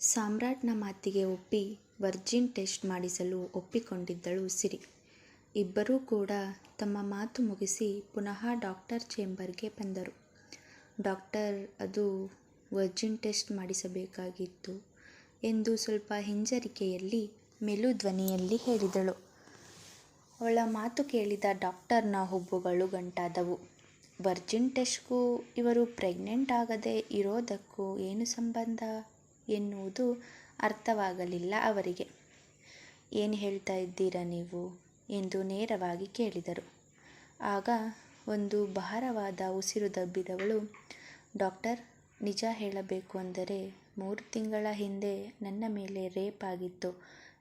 ಸಾಮ್ರಾಟ್ನ ಮಾತಿಗೆ ಒಪ್ಪಿ Virgin test ಮಾಡಿಸಲು ಒಪ್ಪಿಕೊಂಡಿದ್ದಳು ಸಿರಿ. ಇಬ್ಬರೂ ಕೂಡ ತಮ್ಮ ಮಾತು ಮುಗಿಸಿ ಪುನಃ ಡಾಕ್ಟರ್ ಚೇಂಬರ್ಗೆ ಬಂದರು. ಡಾಕ್ಟರ್, ಅದು ವರ್ಜಿನ್ ಟೆಸ್ಟ್ ಮಾಡಿಸಬೇಕಾಗಿತ್ತು ಎಂದು ಸ್ವಲ್ಪ ಹಿಂಜರಿಕೆಯಲ್ಲಿ ಮೆಲು ಧ್ವನಿಯಲ್ಲಿ ಹೇಳಿದಳು. ಅವಳ ಮಾತು ಕೇಳಿದ ಡಾಕ್ಟರ್ನ ಹುಬ್ಬುಗಳು ಗಂಟಾದವು. ವರ್ಜಿನ್ ಟೆಸ್ಟ್ಗೂ ಇವರು ಪ್ರೆಗ್ನೆಂಟ್ ಆಗದೆ ಇರೋದಕ್ಕೂ ಏನು ಸಂಬಂಧ? ಎನ್ನುವುದು ಅರ್ಥವಾಗಲಿಲ್ಲ ಅವರಿಗೆ. ಏನು ಹೇಳ್ತಾ ಇದ್ದೀರಾ ನೀವು? ಎಂದು ನೇರವಾಗಿ ಕೇಳಿದರು. ಆಗ ಒಂದು ಭಾರವಾದ ಉಸಿರು ದಬ್ಬಿದವಳು, ಡಾಕ್ಟರ್, ನಿಜ ಹೇಳಬೇಕು ಅಂದರೆ ಮೂರು ತಿಂಗಳ ಹಿಂದೆ ನನ್ನ ಮೇಲೆ ರೇಪ್ ಆಗಿತ್ತು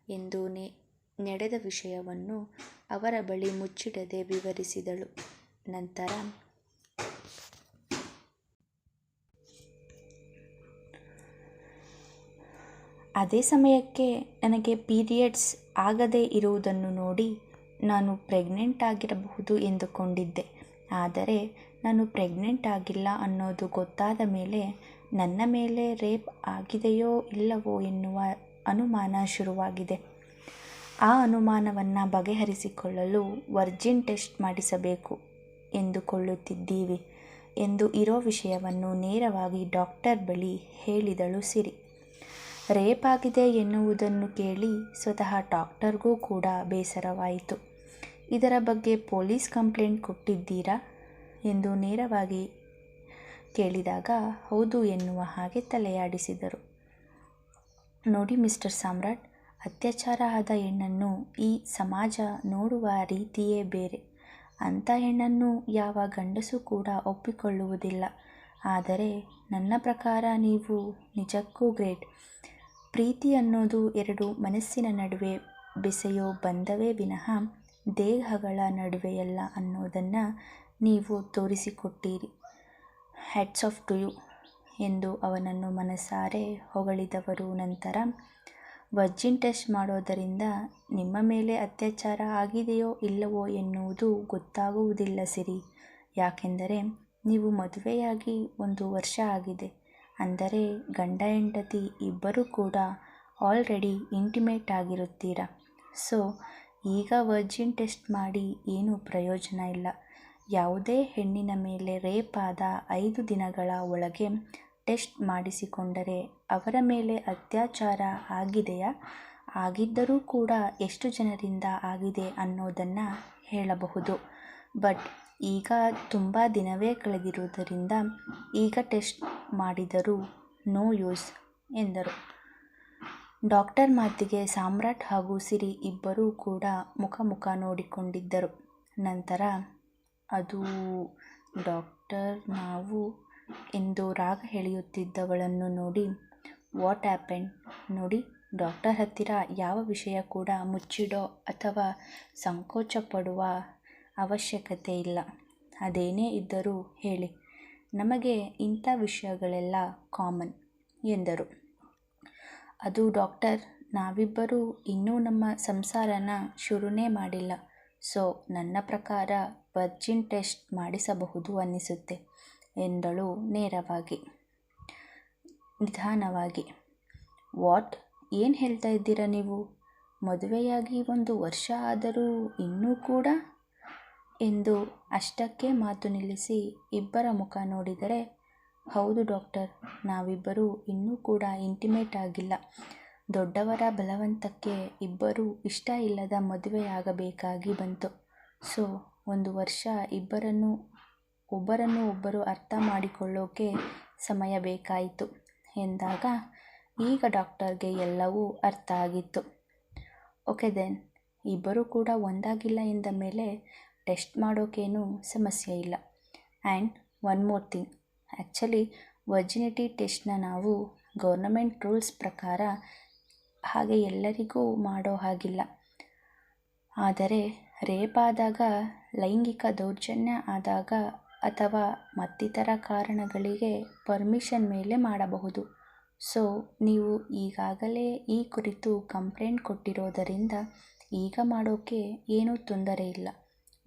ಎಂದು ನೆ, ನಡೆದ ವಿಷಯವನ್ನು ಅವರ ಬಳಿ ಮುಚ್ಚಿಡದೆ ವಿವರಿಸಿದಳು. ನಂತರ ಅದೇ ಸಮಯಕ್ಕೆ ನನಗೆ ಪೀರಿಯಡ್ಸ್ ಆಗದೇ ಇರುವುದನ್ನು ನೋಡಿ ನಾನು ಪ್ರೆಗ್ನೆಂಟ್ ಆಗಿರಬಹುದು ಎಂದುಕೊಂಡಿದ್ದೆ. ಆದರೆ ನಾನು ಪ್ರೆಗ್ನೆಂಟ್ ಆಗಿಲ್ಲ ಅನ್ನೋದು ಗೊತ್ತಾದ ಮೇಲೆ ನನ್ನ ಮೇಲೆ ರೇಪ್ ಆಗಿದೆಯೋ ಇಲ್ಲವೋ ಎನ್ನುವ ಅನುಮಾನ ಶುರುವಾಗಿದೆ. ಆ ಅನುಮಾನವನ್ನು ಬಗೆಹರಿಸಿಕೊಳ್ಳಲು ವರ್ಜಿನ್ ಟೆಸ್ಟ್ ಮಾಡಿಸಬೇಕು ಎಂದುಕೊಳ್ಳುತ್ತಿದ್ದೀವಿ ಎಂದು ಇರೋ ವಿಷಯವನ್ನು ನೇರವಾಗಿ ಡಾಕ್ಟರ್ ಬಳಿ ಹೇಳಿದಳು ಸಿರಿ. ರೇಪ್ ಆಗಿದೆ ಎನ್ನುವುದನ್ನು ಕೇಳಿ ಸ್ವತಃ ಡಾಕ್ಟರ್ಗೂ ಕೂಡ ಬೇಸರವಾಯಿತು. ಇದರ ಬಗ್ಗೆ ಪೊಲೀಸ್ ಕಂಪ್ಲೇಂಟ್ ಕೊಟ್ಟಿದ್ದೀರಾ ಎಂದು ನೇರವಾಗಿ ಕೇಳಿದಾಗ, ಹೌದು ಎನ್ನುವ ಹಾಗೆ ತಲೆಯಾಡಿಸಿದರು. ನೋಡಿ ಮಿಸ್ಟರ್ ಸಾಮ್ರಾಟ್, ಅತ್ಯಾಚಾರ ಆದ ಹೆಣ್ಣನ್ನು ಈ ಸಮಾಜ ನೋಡುವ ರೀತಿಯೇ ಬೇರೆ. ಅಂಥ ಹೆಣ್ಣನ್ನು ಯಾವ ಗಂಡಸು ಕೂಡ ಒಪ್ಪಿಕೊಳ್ಳುವುದಿಲ್ಲ. ಆದರೆ ನನ್ನ ಪ್ರಕಾರ ನೀವು ನಿಜಕ್ಕೂ ಗ್ರೇಟ್. ಪ್ರೀತಿ ಅನ್ನೋದು ಎರಡು ಮನಸ್ಸಿನ ನಡುವೆ ಬೆಸೆಯೋ ಬಂದವೇ ವಿನಃ ದೇಹಗಳ ನಡುವೆಯಲ್ಲ ಅನ್ನೋದನ್ನು ನೀವು ತೋರಿಸಿಕೊಟ್ಟಿರಿ. ಹ್ಯಾಟ್ಸ್ ಆಫ್ ಟು ಯು ಎಂದು ಅವನನ್ನು ಮನಸಾರೆ ಹೊಗಳಿದವರು ನಂತರ, ವರ್ಜಿನ್ ಟೆಸ್ಟ್ ಮಾಡೋದರಿಂದ ನಿಮ್ಮ ಮೇಲೆ ಅತ್ಯಾಚಾರ ಆಗಿದೆಯೋ ಇಲ್ಲವೋ ಎನ್ನುವುದು ಗೊತ್ತಾಗುವುದಿಲ್ಲ ಸಿರಿ. ಯಾಕೆಂದರೆ, ನೀವು ಮದುವೆಯಾಗಿ ಒಂದು ವರ್ಷ ಆಗಿದೆ. ಅಂದರೆ ಗಂಡ, ಹೆಂಡತಿ ಇಬ್ಬರೂ ಕೂಡ ಆಲ್ರೆಡಿ ಇಂಟಿಮೇಟ್ ಆಗಿರುತ್ತೀರ? ಸೊ ಈಗ ವರ್ಜಿನ್ ಟೆಸ್ಟ್ ಮಾಡಿ ಏನೂ ಪ್ರಯೋಜನ ಇಲ್ಲ. ಯಾವುದೇ ಹೆಣ್ಣಿನ ಮೇಲೆ ರೇಪ್ ಆದ ಐದು ದಿನಗಳ ಒಳಗೆ ಟೆಸ್ಟ್ ಮಾಡಿಸಿಕೊಂಡರೆ ಅವರ ಮೇಲೆ ಅತ್ಯಾಚಾರ ಆಗಿದೆಯಾ? ಆಗಿದ್ದರೂ ಕೂಡ ಎಷ್ಟು ಜನರಿಂದ ಆಗಿದೆ ಅನ್ನೋದನ್ನು ಹೇಳಬಹುದು. ಬಟ್ ಈಗ ತುಂಬ ದಿನವೇ ಕಳೆದಿರುವುದರಿಂದ ಈಗ ಟೆಸ್ಟ್ ಮಾಡಿದರೂ ನೋ ಯೂಸ್ ಎಂದರು. ಡಾಕ್ಟರ್ ಮಾತಿಗೆ ಸಾಮ್ರಾಟ್ ಹಾಗೂ ಸಿರಿ ಇಬ್ಬರೂ ಕೂಡ ಮುಖ ಮುಖ ನೋಡಿಕೊಂಡಿದ್ದರು. ನಂತರ, ಅದು ಡಾಕ್ಟರ್, ನಾವು ಎಂದು ರಾಗ ಎಳೆಯುತ್ತಿದ್ದವಳನ್ನು ನೋಡಿ, ವಾಟ್ ಆ್ಯಪೆಂಡ್ ನೋಡಿ, ಡಾಕ್ಟರ್ ಹತ್ತಿರ ಯಾವ ವಿಷಯ ಕೂಡ ಮುಚ್ಚಿಡೋ ಅಥವಾ ಸಂಕೋಚ ಪಡುವ ಅವಶ್ಯಕತೆ ಇಲ್ಲ. ಅದೇನೇ ಇದ್ದರೂ ಹೇಳಿ. ನಮಗೆ ಇಂಥ ವಿಷಯಗಳೆಲ್ಲ ಕಾಮನ್ ಎಂದರು. ಅದು ಡಾಕ್ಟರ್, ನಾವಿಬ್ಬರೂ ಇನ್ನೂ ನಮ್ಮ ಸಂಸಾರನ ಶುರುನೇ ಮಾಡಿಲ್ಲ. ಸೊ, ನನ್ನ ಪ್ರಕಾರ ವರ್ಜಿನ್ ಟೆಸ್ಟ್ ಮಾಡಿಸಬಹುದು ಅನ್ನಿಸುತ್ತೆ ಎಂದಳು ನೇರವಾಗಿ. ನಿಧಾನವಾಗಿ. ವಾಟ್? ಏನು ಹೇಳ್ತಾ ಇದ್ದೀರಾ ನೀವು? ಮದುವೆಯಾಗಿ ಒಂದು ವರ್ಷ ಆದರೂ ಇನ್ನೂ ಕೂಡ ಎಂದು ಅಷ್ಟಕ್ಕೆ ಮಾತು ನಿಲ್ಲಿಸಿ ಇಬ್ಬರ ಮುಖ ನೋಡಿದರೆ, ಹೌದು ಡಾಕ್ಟರ್, ನಾವಿಬ್ಬರೂ ಇನ್ನೂ ಕೂಡ ಇಂಟಿಮೇಟ್ ಆಗಿಲ್ಲ. ದೊಡ್ಡವರ ಬಲವಂತಕ್ಕೆ ಇಬ್ಬರೂ ಇಷ್ಟ ಇಲ್ಲದ ಮದುವೆಯಾಗಬೇಕಾಗಿ ಬಂತು. ಸೊ, ಒಂದು ವರ್ಷ ಇಬ್ಬರನ್ನು, ಒಬ್ಬರನ್ನು ಒಬ್ಬರು ಅರ್ಥ ಮಾಡಿಕೊಳ್ಳೋಕೆ ಸಮಯ ಬೇಕಾಯಿತು ಎಂದಾಗ ಈಗ ಡಾಕ್ಟರ್ಗೆ ಎಲ್ಲವೂ ಅರ್ಥ ಆಗಿತ್ತು. ಓಕೆ ದೆನ್, ಇಬ್ಬರೂ ಕೂಡ ಒಂದಾಗಿಲ್ಲ ಎಂದ ಮೇಲೆ ಟೆಸ್ಟ್ ಮಾಡೋಕ್ಕೇನೂ ಸಮಸ್ಯೆ ಇಲ್ಲ. And one more thing. Actually virginity ಟೆಸ್ಟ್ನ ನಾವು ಗೌರ್ನಮೆಂಟ್ ರೂಲ್ಸ್ ಪ್ರಕಾರ ಹಾಗೆ ಎಲ್ಲರಿಗೂ ಮಾಡೋ ಹಾಗಿಲ್ಲ. ಆದರೆ ರೇಪ್ ಆದಾಗ, ಲೈಂಗಿಕ ದೌರ್ಜನ್ಯ ಆದಾಗ ಅಥವಾ ಮತ್ತಿತರ ಕಾರಣಗಳಿಗೆ ಪರ್ಮಿಷನ್ ಮೇಲೆ ಮಾಡಬಹುದು. ಸೊ, ನೀವು ಈಗಾಗಲೇ ಈ ಕುರಿತು ಕಂಪ್ಲೇಂಟ್ ಕೊಟ್ಟಿರೋದರಿಂದ ಈಗ ಮಾಡೋಕ್ಕೆ ಏನೂ ತೊಂದರೆ ಇಲ್ಲ.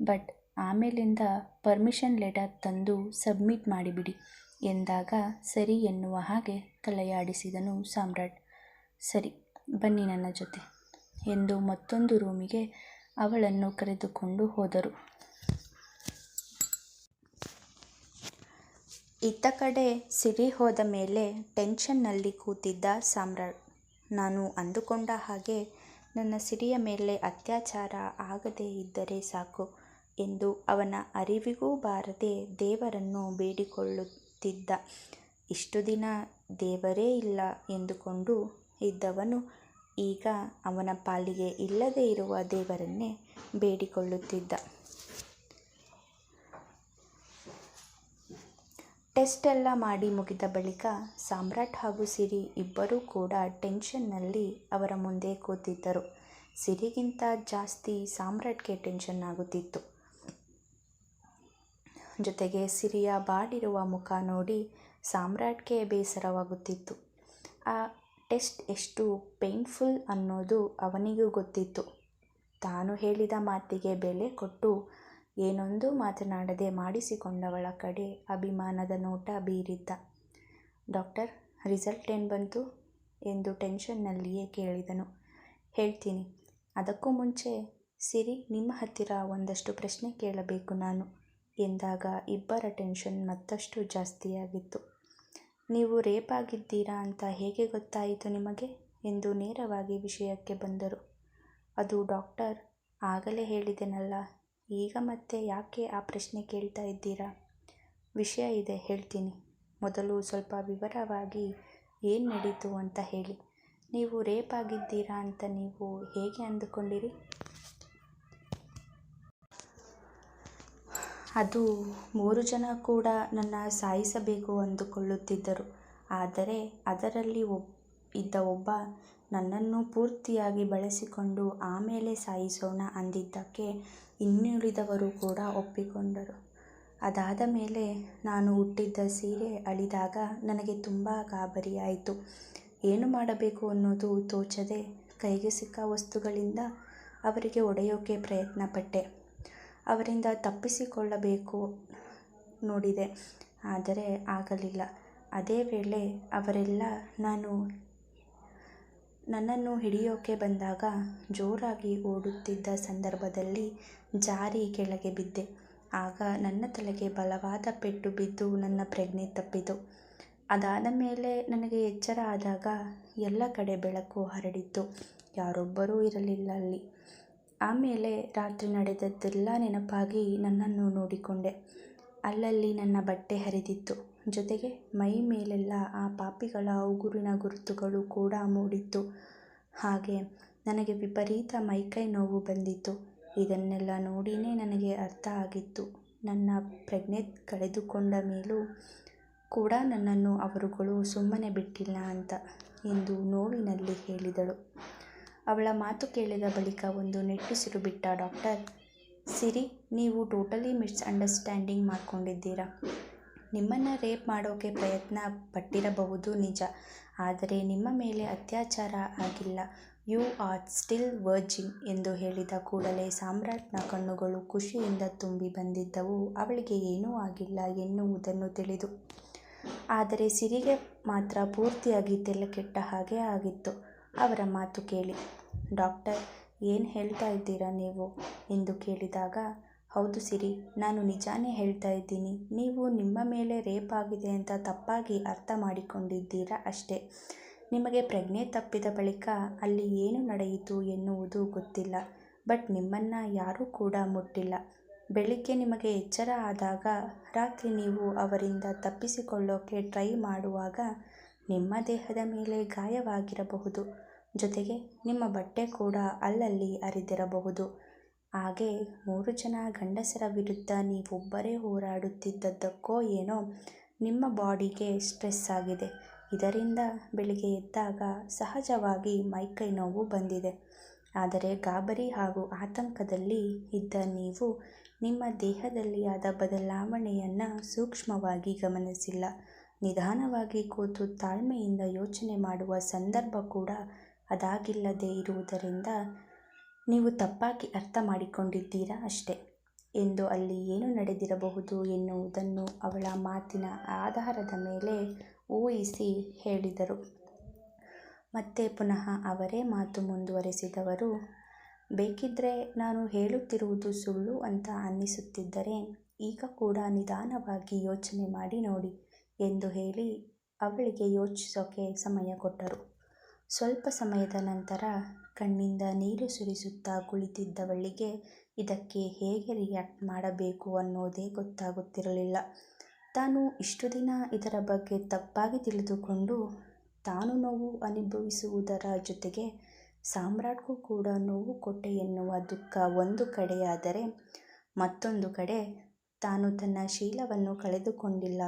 ಬಟ್ ಆಮೇಲಿಂದ ಪರ್ಮಿಷನ್ ಲೆಟರ್ ತಂದು ಸಬ್ಮಿಟ್ ಮಾಡಿಬಿಡಿ ಎಂದಾಗ ಸರಿ ಎನ್ನುವ ಹಾಗೆ ತಲೆಯಾಡಿಸಿದನು ಸಾಮ್ರಾಟ್. ಸರಿ, ಬನ್ನಿ ನನ್ನ ಜೊತೆ ಎಂದು ಮತ್ತೊಂದು ರೂಮಿಗೆ ಅವಳನ್ನು ಕರೆದುಕೊಂಡು ಹೋದರು. ಇತ್ತ ಕಡೆ ಸಿರಿ ಹೋದ ಮೇಲೆ ಟೆನ್ಷನ್ನಲ್ಲಿ ಕೂತಿದ್ದ ಸಾಮ್ರಾಟ್. ನಾನು ಅಂದುಕೊಂಡ ಹಾಗೆ ನನ್ನ ಸಿರಿಯ ಮೇಲೆ ಅತ್ಯಾಚಾರ ಆಗದೇ ಇದ್ದರೆ ಸಾಕು. ಎಂದು ಅವನ ಅರಿವಿಗೂ ಬಾರದೆ ದೇವರನ್ನು ಬೇಡಿಕೊಳ್ಳುತ್ತಿದ್ದ. ಇಷ್ಟು ದಿನ ದೇವರೇ ಇಲ್ಲ ಎಂದುಕೊಂಡು ಇದ್ದವನು ಈಗ ಅವನ ಪಾಲಿಗೆ ಇಲ್ಲದೇ ಇರುವ ದೇವರನ್ನೇ ಬೇಡಿಕೊಳ್ಳುತ್ತಿದ್ದ. ಟೆಸ್ಟ್ ಎಲ್ಲ ಮಾಡಿ ಮುಗಿದ ಬಳಿಕ ಸಾಮ್ರಾಟ್ ಹಾಗೂ ಸಿರಿ ಇಬ್ಬರೂ ಕೂಡ ಟೆನ್ಷನ್ನಲ್ಲಿ ಅವರ ಮುಂದೆ ಕೂತಿದ್ದರು. ಸಿರಿಗಿಂತ ಜಾಸ್ತಿ ಸಾಮ್ರಾಟ್ಗೆ ಟೆನ್ಷನ್ ಆಗುತ್ತಿತ್ತು. ಜೊತೆಗೆ ಸಿರಿಯ ಬಾಡಿರುವ ಮುಖ ನೋಡಿ ಸಾಮ್ರಾಟ್ಗೆ ಬೇಸರವಾಗುತ್ತಿತ್ತು. ಆ ಟೆಸ್ಟ್ ಎಷ್ಟು ಪೇನ್ಫುಲ್ ಅನ್ನೋದು ಅವನಿಗೂ ಗೊತ್ತಿತ್ತು. ತಾನು ಹೇಳಿದ ಮಾತಿಗೆ ಬೆಲೆ ಕೊಟ್ಟು ಏನೊಂದು ಮಾತನಾಡದೆ ಮಾಡಿಸಿಕೊಂಡವಳ ಕಡೆ ಅಭಿಮಾನದ ನೋಟ ಬೀರಿದ್ದ. ಡಾಕ್ಟರ್, ರಿಸಲ್ಟ್ ಏನು ಬಂತು? ಎಂದು ಟೆನ್ಷನ್ನಲ್ಲಿಯೇ ಕೇಳಿದನು. ಹೇಳ್ತೀನಿ, ಅದಕ್ಕೂ ಮುಂಚೆ ಸಿರಿ ನಿಮ್ಮ ಹತ್ತಿರ ಒಂದಷ್ಟು ಪ್ರಶ್ನೆ ಕೇಳಬೇಕು ನಾನು. ಎಂದಾಗ ಇಬ್ಬರ ಟೆನ್ಷನ್ ಮತ್ತಷ್ಟು ಜಾಸ್ತಿಯಾಗಿತ್ತು. ನೀವು ರೇಪ್ ಆಗಿದ್ದೀರಾ ಅಂತ ಹೇಗೆ ಗೊತ್ತಾಯಿತು ನಿಮಗೆ? ಎಂದು ನೇರವಾಗಿ ವಿಷಯಕ್ಕೆ ಬಂದರು. ಅದು ಡಾಕ್ಟರ್, ಆಗಲೇ ಹೇಳಿದೆನಲ್ಲ, ಈಗ ಮತ್ತೆ ಯಾಕೆ ಆ ಪ್ರಶ್ನೆ ಕೇಳ್ತಾ ಇದ್ದೀರಾ? ವಿಷಯ ಇದೆ, ಹೇಳ್ತೀನಿ. ಮೊದಲು ಸ್ವಲ್ಪ ವಿವರವಾಗಿ ಏನು ನಡೀತು ಅಂತ ಹೇಳಿ. ನೀವು ರೇಪ್ ಆಗಿದ್ದೀರಾ ಅಂತ ನೀವು ಹೇಗೆ ಅಂದುಕೊಂಡಿರಿ? ಅದು ಮೂರು ಜನ ಕೂಡ ನನ್ನ ಸಾಯಿಸಬೇಕು ಅಂದುಕೊಳ್ಳುತ್ತಿದ್ದರು. ಆದರೆ ಅದರಲ್ಲಿ ಒಬ್, ಇದ್ದ ಒಬ್ಬ ನನ್ನನ್ನು ಪೂರ್ತಿಯಾಗಿ ಬಳಸಿಕೊಂಡು ಆಮೇಲೆ ಸಾಯಿಸೋಣ ಅಂದಿದ್ದಕ್ಕೆ ಇನ್ನುಳಿದವರು ಕೂಡ ಒಪ್ಪಿಕೊಂಡರು. ಅದಾದ ಮೇಲೆ ನಾನು ಹುಟ್ಟಿದ್ದ ಸೀರೆ ಅಳಿದಾಗ ನನಗೆ ತುಂಬ ಗಾಬರಿಯಾಯಿತು. ಏನು ಮಾಡಬೇಕು ಅನ್ನೋದು ತೋಚದೆ ಕೈಗೆ ಸಿಕ್ಕ ವಸ್ತುಗಳಿಂದ ಅವರಿಗೆ ಒಡೆಯೋಕೆ ಪ್ರಯತ್ನ ಪಟ್ಟೆ ಅವರಿಂದ ತಪ್ಪಿಸಿಕೊಳ್ಳಬೇಕು ನೋಡಿದೆ. ಆದರೆ ಆಗಲಿಲ್ಲ. ಅದೇ ವೇಳೆ ಅವರೆಲ್ಲ ನಾನು ನನ್ನನ್ನು ಹಿಡಿಯೋಕೆ ಬಂದಾಗ ಜೋರಾಗಿ ಓಡುತ್ತಿದ್ದ ಸಂದರ್ಭದಲ್ಲಿ ಜಾರಿ ಕೆಳಗೆ ಬಿದ್ದೆ. ಆಗ ನನ್ನ ತಲೆಗೆ ಬಲವಾದ ಪೆಟ್ಟು ಬಿದ್ದು ನನ್ನ ಪ್ರಜ್ಞೆ ತಪ್ಪಿತು. ಅದಾದ ಮೇಲೆ ನನಗೆ ಎಚ್ಚರ ಆದಾಗ ಎಲ್ಲ ಕಡೆ ಬೆಳಕು ಹರಡಿತ್ತು. ಯಾರೊಬ್ಬರೂ ಇರಲಿಲ್ಲ ಅಲ್ಲಿ. ಆಮೇಲೆ ರಾತ್ರಿ ನಡೆದದ್ದೆಲ್ಲ ನೆನಪಾಗಿ ನನ್ನನ್ನು ನೋಡಿಕೊಂಡೆ. ಅಲ್ಲಲ್ಲಿ ನನ್ನ ಬಟ್ಟೆ ಹರಿದಿತ್ತು. ಜೊತೆಗೆ ಮೈ ಮೇಲೆಲ್ಲ ಆ ಪಾಪಿಗಳ ಉಗುರಿನ ಗುರುತುಗಳು ಕೂಡ ಮೂಡಿತ್ತು. ಹಾಗೆ ನನಗೆ ವಿಪರೀತ ಮೈಕೈ ನೋವು ಬಂದಿತ್ತು. ಇದನ್ನೆಲ್ಲ ನೋಡಿಯೇ ನನಗೆ ಅರ್ಥ ಆಗಿತ್ತು. ನನ್ನ ಪ್ರಜ್ಞೆ ಕಳೆದುಕೊಂಡ ಮೇಲೂ ಕೂಡ ನನ್ನನ್ನು ಅವರುಗಳು ಸುಮ್ಮನೆ ಬಿಟ್ಟಿಲ್ಲ ಅಂತ ಎಂದು ನೋವಿನಲ್ಲಿ ಹೇಳಿದಳು. ಅವಳ ಮಾತು ಕೇಳಿದ ಬಳಿಕ ಒಂದು ನಿಟ್ಟುಸಿರು ಬಿಟ್ಟ ಡಾಕ್ಟರ್, ಸಿರಿ, ನೀವು ಟೋಟಲಿ ಮಿಸ್ಅಂಡರ್ಸ್ಟ್ಯಾಂಡಿಂಗ್ ಮಾಡ್ಕೊಂಡಿದ್ದೀರಾ? ನಿಮ್ಮನ್ನು ರೇಪ್ ಮಾಡೋಕೆ ಪ್ರಯತ್ನ ಪಟ್ಟಿರಬಹುದು ನಿಜ, ಆದರೆ ನಿಮ್ಮ ಮೇಲೆ ಅತ್ಯಾಚಾರ ಆಗಿಲ್ಲ. ಯು ಆರ್ ಸ್ಟಿಲ್ ವರ್ಜಿನ್ ಎಂದು ಹೇಳಿದ ಕೂಡಲೇ ಸಾಮ್ರಾಟ್ನ ಕಣ್ಣುಗಳು ಖುಷಿಯಿಂದ ತುಂಬಿ ಬಂದಿದ್ದವು. ಅವಳಿಗೆ ಏನೂ ಆಗಿಲ್ಲ, ಎನ್ನುವುದನ್ನು ತಿಳಿದು. ಆದರೆ ಸಿರಿಗೆ ಮಾತ್ರ ಪೂರ್ತಿಯಾಗಿ ತಲೆ ಕೆಟ್ಟ ಹಾಗೆ ಆಗಿತ್ತು. ಅವರ ಮಾತು ಕೇಳಿ. ಡಾಕ್ಟರ್, ಏನು ಹೇಳ್ತಾ ಇದ್ದೀರಾ ನೀವು? ಎಂದು ಕೇಳಿದಾಗ, ಹೌದು ಸಿರಿ, ನಾನು ನಿಜಾನೇ ಹೇಳ್ತಾ ಇದ್ದೀನಿ. ನೀವು ನಿಮ್ಮ ಮೇಲೆ ರೇಪ್ ಆಗಿದೆ ಅಂತ ತಪ್ಪಾಗಿ ಅರ್ಥ ಮಾಡಿಕೊಂಡಿದ್ದೀರಾ ಅಷ್ಟೇ. ನಿಮಗೆ ಪ್ರಜ್ಞೆ ತಪ್ಪಿದ ಬಳಿಕ ಅಲ್ಲಿ ಏನು ನಡೆಯಿತು ಎನ್ನುವುದು ಗೊತ್ತಿಲ್ಲ. ಬಟ್ ನಿಮ್ಮನ್ನು ಯಾರೂ ಕೂಡ ಮುಟ್ಟಿಲ್ಲ. ಬೆಳಿಗ್ಗೆ ನಿಮಗೆ ಎಚ್ಚರ ಆದಾಗ, ರಾತ್ರಿ ನೀವು ಅವರಿಂದ ತಪ್ಪಿಸಿಕೊಳ್ಳೋಕೆ ಟ್ರೈ ಮಾಡುವಾಗ ನಿಮ್ಮ ದೇಹದ ಮೇಲೆ ಗಾಯವಾಗಿರಬಹುದು. ಜೊತೆಗೆ ನಿಮ್ಮ ಬಟ್ಟೆ ಕೂಡ ಅಲ್ಲಲ್ಲಿ ಅರಿದಿರಬಹುದು. ಹಾಗೆ ಮೂರು ಜನ ಗಂಡಸರ ವಿರುದ್ಧ ನೀವೊಬ್ಬರೇ ಹೋರಾಡುತ್ತಿದ್ದದ್ದಕ್ಕೋ ಏನೋ ನಿಮ್ಮ ಬಾಡಿಗೆ ಸ್ಟ್ರೆಸ್ ಆಗಿದೆ. ಇದರಿಂದ ಬೆಳಿಗ್ಗೆ ಎದ್ದಾಗ ಸಹಜವಾಗಿ ಮೈಕೈ ನೋವು ಬಂದಿದೆ. ಆದರೆ ಗಾಬರಿ ಹಾಗೂ ಆತಂಕದಲ್ಲಿ ಇದ್ದ ನೀವು ನಿಮ್ಮ ದೇಹದಲ್ಲಿ ಆದ ಬದಲಾವಣೆಯನ್ನು ಸೂಕ್ಷ್ಮವಾಗಿ ಗಮನಿಸಿಲ್ಲ. ನಿಧಾನವಾಗಿ ಕೂತು ತಾಳ್ಮೆಯಿಂದ ಯೋಚನೆ ಮಾಡುವ ಸಂದರ್ಭ ಕೂಡ ಅದಾಗಿಲ್ಲದೆ ಇರುವುದರಿಂದ ನೀವು ತಪ್ಪಾಗಿ ಅರ್ಥ ಮಾಡಿಕೊಂಡಿದ್ದೀರಾ ಅಷ್ಟೆ. ಎಂದು ಅಲ್ಲಿ ಏನು ನಡೆದಿರಬಹುದು ಎನ್ನುವುದನ್ನು ಅವಳ ಮಾತಿನ ಆಧಾರದ ಮೇಲೆ ಊಹಿಸಿ ಹೇಳಿದರು. ಮತ್ತೆ ಪುನಃ ಅವರೇ ಮಾತು ಮುಂದುವರೆಸಿದವರು ಬೇಕಿದ್ದರೆ ನಾನು ಹೇಳುತ್ತಿರುವುದು ಸುಳ್ಳು ಅಂತ ಅನ್ನಿಸುತ್ತಿದ್ದರೆ ಈಗ ಕೂಡ ನಿಧಾನವಾಗಿ ಯೋಚನೆ ಮಾಡಿ ನೋಡಿ. ಎಂದು ಹೇಳಿ ಅವಳಿಗೆ ಯೋಚಿಸೋಕೆ ಸಮಯ ಕೊಟ್ಟರು. ಸ್ವಲ್ಪ ಸಮಯದ ನಂತರ ಕಣ್ಣಿಂದ ನೀರು ಸುರಿಸುತ್ತಾ ಕುಳಿತಿದ್ದವಳಿಗೆ ಇದಕ್ಕೆ ಹೇಗೆ ರಿಯಾಕ್ಟ್ ಮಾಡಬೇಕು ಅನ್ನೋದೇ ಗೊತ್ತಾಗುತ್ತಿರಲಿಲ್ಲ. ತಾನು ಇಷ್ಟು ದಿನ ಇದರ ಬಗ್ಗೆ ತಪ್ಪಾಗಿ ತಿಳಿದುಕೊಂಡು ತಾನು ನೋವು ಅನುಭವಿಸುವುದರ ಜೊತೆಗೆ ಸಾಮ್ರಾಟ್ಗೂ ಕೂಡ ನೋವು ಕೊಟ್ಟೆ ಎನ್ನುವ ದುಃಖ ಒಂದು ಕಡೆಯಾದರೆ ಮತ್ತೊಂದು ಕಡೆ ತಾನು ತನ್ನ ಶೀಲವನ್ನು ಕಳೆದುಕೊಂಡಿಲ್ಲ.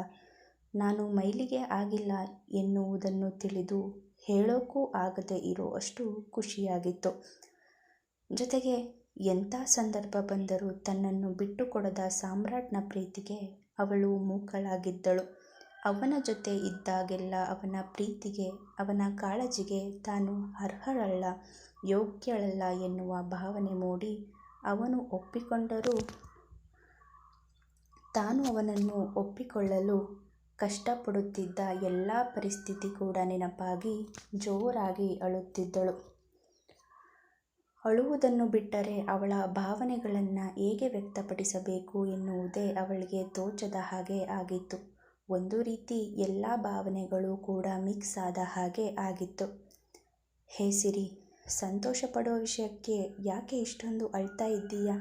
ನಾನು ಮೈಲಿಗೆ ಆಗಿಲ್ಲ ಎನ್ನುವುದನ್ನು ತಿಳಿದು ಹೇಳೋಕ್ಕೂ ಆಗದೆ ಇರೋ ಅಷ್ಟು ಖುಷಿಯಾಗಿತ್ತು. ಜೊತೆಗೆ ಎಂಥ ಸಂದರ್ಭ ಬಂದರೂ ತನ್ನನ್ನು ಬಿಟ್ಟುಕೊಡದ ಸಾಮ್ರಾಟ್ನ ಪ್ರೀತಿಗೆ ಅವಳು ಮೂಕಳಾಗಿದ್ದಳು. ಅವನ ಜೊತೆ ಇದ್ದಾಗೆಲ್ಲ ಅವನ ಪ್ರೀತಿಗೆ, ಅವನ ಕಾಳಜಿಗೆ ತಾನು ಅರ್ಹಳಲ್ಲ, ಯೋಗ್ಯಳಲ್ಲ ಎನ್ನುವ ಭಾವನೆ ಮೂಡಿ ಅವನು ಒಪ್ಪಿಕೊಂಡರೂ ತಾನು ಅವನನ್ನು ಒಪ್ಪಿಕೊಳ್ಳಲು ಕಷ್ಟಪಡುತ್ತಿದ್ದ ಎಲ್ಲ ಪರಿಸ್ಥಿತಿ ಕೂಡ ನೆನಪಾಗಿ ಜೋರಾಗಿ ಅಳುತ್ತಿದ್ದಳು. ಅಳುವುದನ್ನು ಬಿಟ್ಟರೆ ಅವಳ ಭಾವನೆಗಳನ್ನು ಹೇಗೆ ವ್ಯಕ್ತಪಡಿಸಬೇಕು ಎನ್ನುವುದೇ ಅವಳಿಗೆ ತೋಚದ ಹಾಗೆ ಆಗಿತ್ತು. ಒಂದು ರೀತಿ ಎಲ್ಲ ಭಾವನೆಗಳು ಕೂಡ ಮಿಕ್ಸ್ ಆದ ಹಾಗೆ ಆಗಿತ್ತು. ಹೇ ಸಿರಿ, ಸಂತೋಷ ಪಡೋ ವಿಷಯಕ್ಕೆ ಯಾಕೆ ಇಷ್ಟೊಂದು ಅಳ್ತಾ ಇದ್ದೀಯಾ?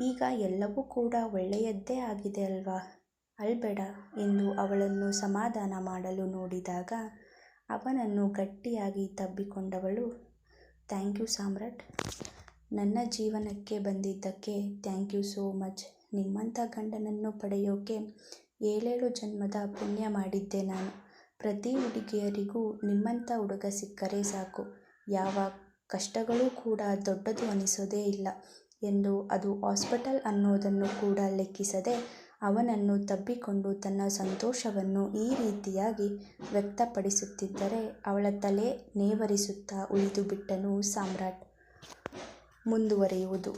ಈಗ ಎಲ್ಲವೂ ಕೂಡ ಒಳ್ಳೆಯದ್ದೇ ಆಗಿದೆ ಅಲ್ವಾ? ಅಳ್ಬೇಡ ಎಂದು ಅವಳನ್ನು ಸಮಾಧಾನ ಮಾಡಲು ನೋಡಿದಾಗ ಅವನನ್ನು ಗಟ್ಟಿಯಾಗಿ ತಬ್ಬಿಕೊಂಡವಳು, ಥ್ಯಾಂಕ್ ಯು ಸಾಮ್ರಾಟ್. ನನ್ನ ಜೀವನಕ್ಕೆ ಬಂದಿದ್ದಕ್ಕೆ ಥ್ಯಾಂಕ್ ಯು ಸೋ ಮಚ್. ನಿಮ್ಮಂಥ ಗಂಡನನ್ನು ಪಡೆಯೋಕೆ ಏಳೇಳು ಜನ್ಮದ ಪುಣ್ಯ ಮಾಡಿದ್ದೆ ನಾನು. ಪ್ರತಿ ಹುಡುಗಿಯರಿಗೂ ನಿಮ್ಮಂಥ ಹುಡುಗ ಸಿಕ್ಕರೆ ಸಾಕು. ಯಾವ ಕಷ್ಟಗಳೂ ಕೂಡ ದೊಡ್ಡದು ಅನಿಸೋದೇ ಇಲ್ಲ ಎಂದು ಅದು ಹಾಸ್ಪಿಟಲ್ ಅನ್ನೋದನ್ನು ಕೂಡ ಲೆಕ್ಕಿಸದೆ ಅವನನ್ನು ತಬ್ಬಿಕೊಂಡು ತನ್ನ ಸಂತೋಷವನ್ನು ಈ ರೀತಿಯಾಗಿ ವ್ಯಕ್ತಪಡಿಸುತ್ತಿದ್ದರೆ ಅವಳ ತಲೆ ನೇವರಿಸುತ್ತಾ ಉಳಿದುಬಿಟ್ಟನು ಸಾಮ್ರಾಟ್. ಮುಂದುವರಿಯುವುದು.